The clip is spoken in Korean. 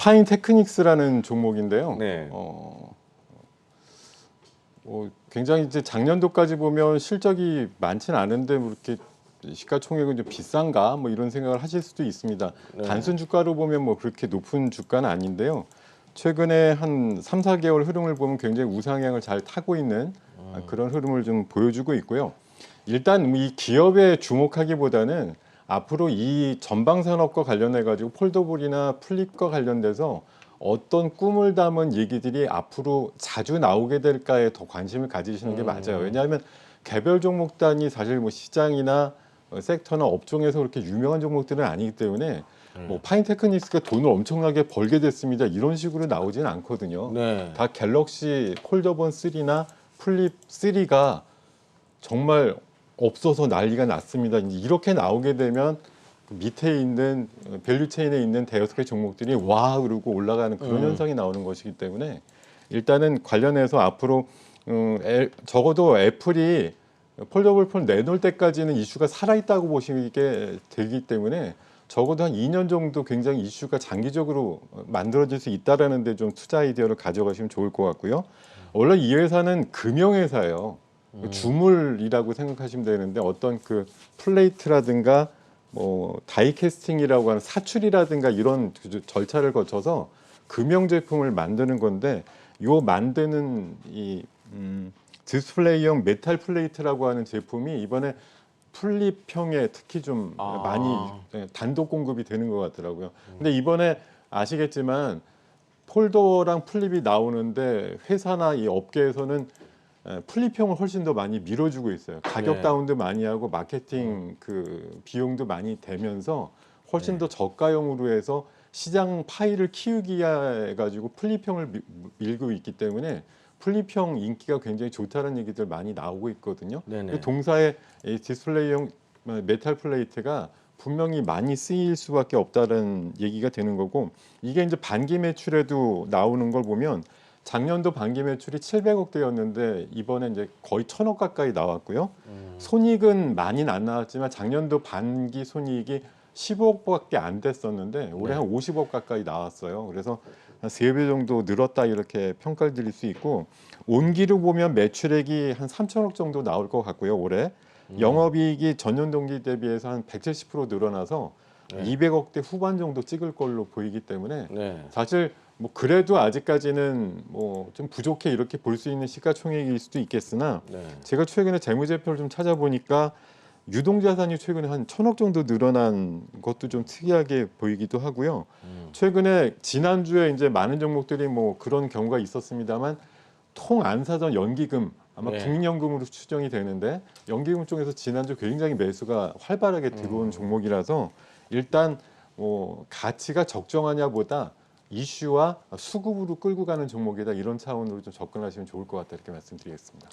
파인 테크닉스라는 종목인데요. 네. 어, 어, 굉장히 이제 작년도까지 보면 실적이 많지는 않은데 뭐 이렇게 시가총액은 좀 비싼가 뭐 이런 생각을 하실 수도 있습니다. 네. 단순 주가로 보면 뭐 그렇게 높은 주가는 아닌데요. 최근에 한 3, 4개월 흐름을 보면 굉장히 우상향을 잘 타고 있는 음. 그런 흐름을 좀 보여주고 있고요. 일단 이 기업에 주목하기보다는 앞으로 이 전방 산업과 관련해 가지고 폴더블이나 플립과 관련돼서 어떤 꿈을 담은 얘기들이 앞으로 자주 나오게 될까에 더 관심을 가지시는 게 음. 맞아요. 왜냐하면 개별 종목 단위 사실 뭐 시장이나 어, 섹터나 업종에서 그렇게 유명한 종목들은 아니기 때문에 음. 뭐 파인테크닉스가 돈을 엄청나게 벌게 됐습니다. 이런 식으로 나오지는 않거든요. 네. 다 갤럭시 폴더본 3나 플립 3가 정말 없어서 난리가 났습니다. 이렇게 나오게 되면 그 밑에 있는 어, 밸류 체인에 있는 대여섯 개 종목들이 와 그러고 올라가는 그런 음. 현상이 나오는 것이기 때문에 일단은 관련해서 앞으로 음, 애- 적어도 애플이 폴더블 폰 내놓을 때까지는 이슈가 살아있다고 보시게 되기 때문에 적어도 한 2년 정도 굉장히 이슈가 장기적으로 만들어질 수 있다라는 데 좀 투자 아이디어를 가져가시면 좋을 것 같고요. 원래 이 회사는 금융회사예요. 음. 주물이라고 생각하시면 되는데 어떤 그 플레이트라든가 뭐 다이 캐스팅이라고 하는 사출이라든가 이런 그 절차를 거쳐서 금형 제품을 만드는 건데 요 만드는 이 음, 디스플레이형 메탈 플레이트라고 하는 제품이 이번에 플립형에 특히 좀 아. 많이 네, 단독 공급이 되는 것 같더라고요. 근데 이번에 아시겠지만 폴더랑 플립이 나오는데 회사나 이 업계에서는 에, 플립형을 훨씬 더 많이 밀어주고 있어요. 가격 네. 다운도 많이 하고 마케팅 그 비용도 많이 되면서 훨씬 네. 더 저가형으로 해서 시장 파이를 키우기 위해 가지고 플립형을 미- 밀고 있기 때문에 플립형 인기가 굉장히 좋다는 얘기들 많이 나오고 있거든요. 그 동사의 이 디스플레이형 메탈 플레이트가 분명히 많이 쓰일 수밖에 없다는 얘기가 되는 거고 이게 이제 반기 매출에도 나오는 걸 보면 작년도 반기 매출이 700억 대였는데 이번에 이제 거의 천억 가까이 나왔고요. 음. 손익은 많이는 안 나왔지만 작년도 반기 손익이 15억밖에 안 됐었는데 올해 네. 한 50억 가까이 나왔어요. 그래서 한 세 배 정도 늘었다 이렇게 평가를 드릴 수 있고 온기로 보면 매출액이 한 3천억 정도 나올 것 같고요. 올해 음. 영업이익이 전년 동기 대비해서 한 170% 늘어나서 네. 200억대 후반 정도 찍을 걸로 보이기 때문에 네. 사실 뭐 그래도 아직까지는 뭐 좀 부족해 이렇게 볼 수 있는 시가총액일 수도 있겠으나 네. 제가 최근에 재무제표를 좀 찾아보니까 유동자산이 최근에 한 천억 정도 늘어난 것도 좀 특이하게 보이기도 하고요. 음. 최근에 지난주에 이제 많은 종목들이 뭐 그런 경우가 있었습니다만 통 안사전 연기금 아마 네. 국민연금으로 추정이 되는데 연기금 쪽에서 지난주 굉장히 매수가 활발하게 들어온 음. 종목이라서 일단 뭐 가치가 적정하냐보다 이슈와 수급으로 끌고 가는 종목이다 이런 차원으로 좀 접근하시면 좋을 것 같다 이렇게 말씀드리겠습니다.